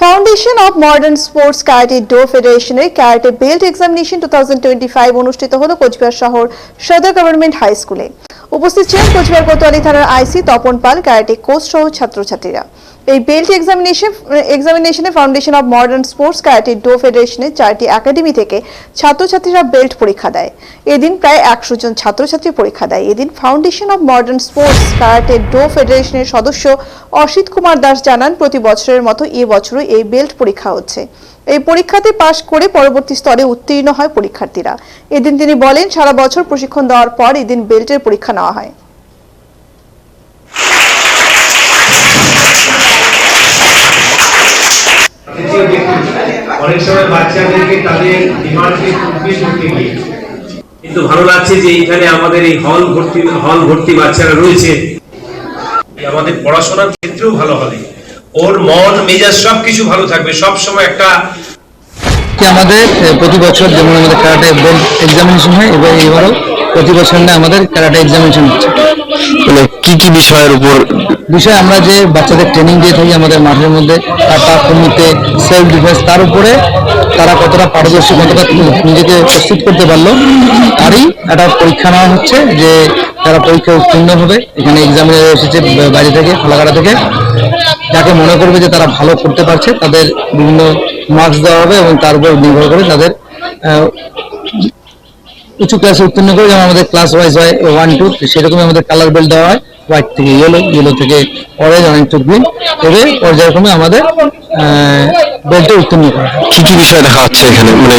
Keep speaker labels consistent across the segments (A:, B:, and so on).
A: Foundation of modern sports karate do ফেডারেশনের karate belt examination two অনুষ্ঠিত হলো কোচবিহার শহর সদর গভর্নমেন্ট হাই স্কুলে উপস্থিত ছিলেন কোচবিহার কোতোয়ালি থানার IC Tapan Pal, karate coach সহ ছাত্রছাত্রীরা। এই belt examination এক্সামিনেশনে foundation of modern sports karate do ফেডারেশনের চারটি একাডেমি থেকে ছাত্রছাত্রীরা বেল্ট পরীক্ষা দেয়। এদিন প্রায় একশো জন ছাত্রছাত্রী পরীক্ষা দেয়। এদিন foundation of modern sports karate do ফেডারেশনের সদস্য অসিত কুমার দাস জানান, প্রতি বছরের মতো এ বছরও এই বেল্ট পরীক্ষা হচ্ছে। এই পরীক্ষাতে পাশ করে পরবর্তী স্তরে উত্তীর্ণ হয় পরীক্ষার্থীরা। এদিন তিনি বলেন, সারা বছর প্রশিক্ষণ দেওয়ার পর এদিন বেল্টের পরীক্ষা নেওয়া হয়।
B: অনেক সময় বাচ্চাদেরকে তাদের ডিমান্ডকে ফুলফিল করতে গিয়ে।
C: কিন্তু ভালো লাগছে যে এইখানে আমাদের এই হল ভর্তি হল ভর্তি বাচ্চারা রয়েছে। আমাদের পড়াশোনার ক্ষেত্রেও ভালো হবে। ওর মন মেজাজ সবকিছু ভালো থাকবে। সব সময় একটা
D: আমাদের প্রতি বছর যেমন আমাদের বেল্ট এক্সামিনেশন হয় এবার এবারও প্রতি বছর না আমাদের ক্যারাটে এক্সামিনেশন হচ্ছে।
E: মানে কি কি বিষয়ের উপর
D: বিষয় আমরা যে বাচ্চাদের ট্রেনিং দিয়ে থাকি আমাদের মাঠের মধ্যে কাটা কমিতে সেলফ ডিফেন্স তার উপরে তারা কতটা পারদর্শী কতটা নিজেকে প্রস্তুত করতে পারল তারই একটা পরীক্ষা নেওয়া হচ্ছে যে তারা পরীক্ষা উত্তীর্ণ হবে। এখানে এক্সামে এসেছে বাইরে থেকে ফালাকাটা থেকে। যাকে মনে করবে যে তারা ভালো করতে পারছে তাদের বিভিন্ন মার্কস দেওয়া হবে এবং তার উপর নির্ভর করে তাদের উঁচু ক্লাসে উত্তীর্ণ করে যেমন আমাদের ক্লাস ওয়াইজ হয় ওয়ান টু সেরকমই আমাদের কালার বেল্ট দেওয়া হয় হোয়াইট থেকে ইয়েলো ইয়েলো থেকে অরেঞ্জ অরেঞ্জ টু গ্রিন তবে পর্যায়ক্রমে আমাদের বেল্টে উত্তীর্ণ করা
E: কি কি বিষয় দেখা হচ্ছে এখানে? মানে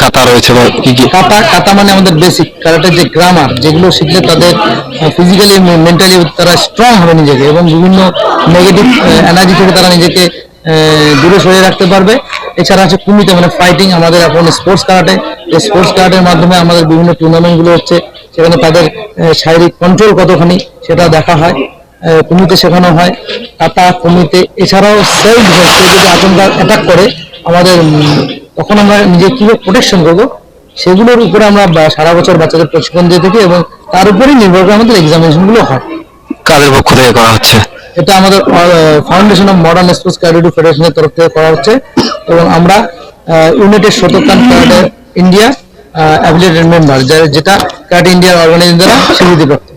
E: কাতা রয়েছে বা কি কি?
D: কাতা কাতা মানে আমাদের বেসিক কারাটের যে গ্রামার যেগুলো শিখলে তাদের ফিজিক্যালি মেন্টালি তারা স্ট্রং হবে নিজেকে এবং বিভিন্ন নেগেটিভ এনার্জি থেকে তারা নিজেকে দূরে সরিয়ে রাখতে পারবে। এছাড়া আছে কুমিতে মানে ফাইটিং আমাদের এখন স্পোর্টস কারাটে এই স্পোর্টস কারাটের মাধ্যমে আমাদের বিভিন্ন টুর্নামেন্টগুলো হচ্ছে, সেখানে তাদের শারীরিক কন্ট্রোল কতখানি সেটা দেখা হয়। কুমিতে শেখানো হয় কাতা কুমিতে। এছাড়াও সেলফ কেউ যদি আচমকা অ্যাটাক করে, আমাদের তখন আমরা নিজে কীভাবে প্রোটেকশন করব, সেগুলোর উপরে আমরা সারা বছর বাচ্চাদের প্রশিক্ষণ দিয়ে থাকি এবং তার উপরেই নির্ভর করে আমাদের এক্সামিনেশনগুলো হয়।
E: কাদের পক্ষ থেকে করা হচ্ছে?
D: এটা আমাদের foundation of modern sports karate do ফেডারেশনের তরফ থেকে করা হচ্ছে। এবং আমরা united Shotokan karate India affiliated member যেটা ক্যারাটে ইন্ডিয়ার অর্গানাইজেশন দ্বারা স্বীকৃতিপ্রাপ্ত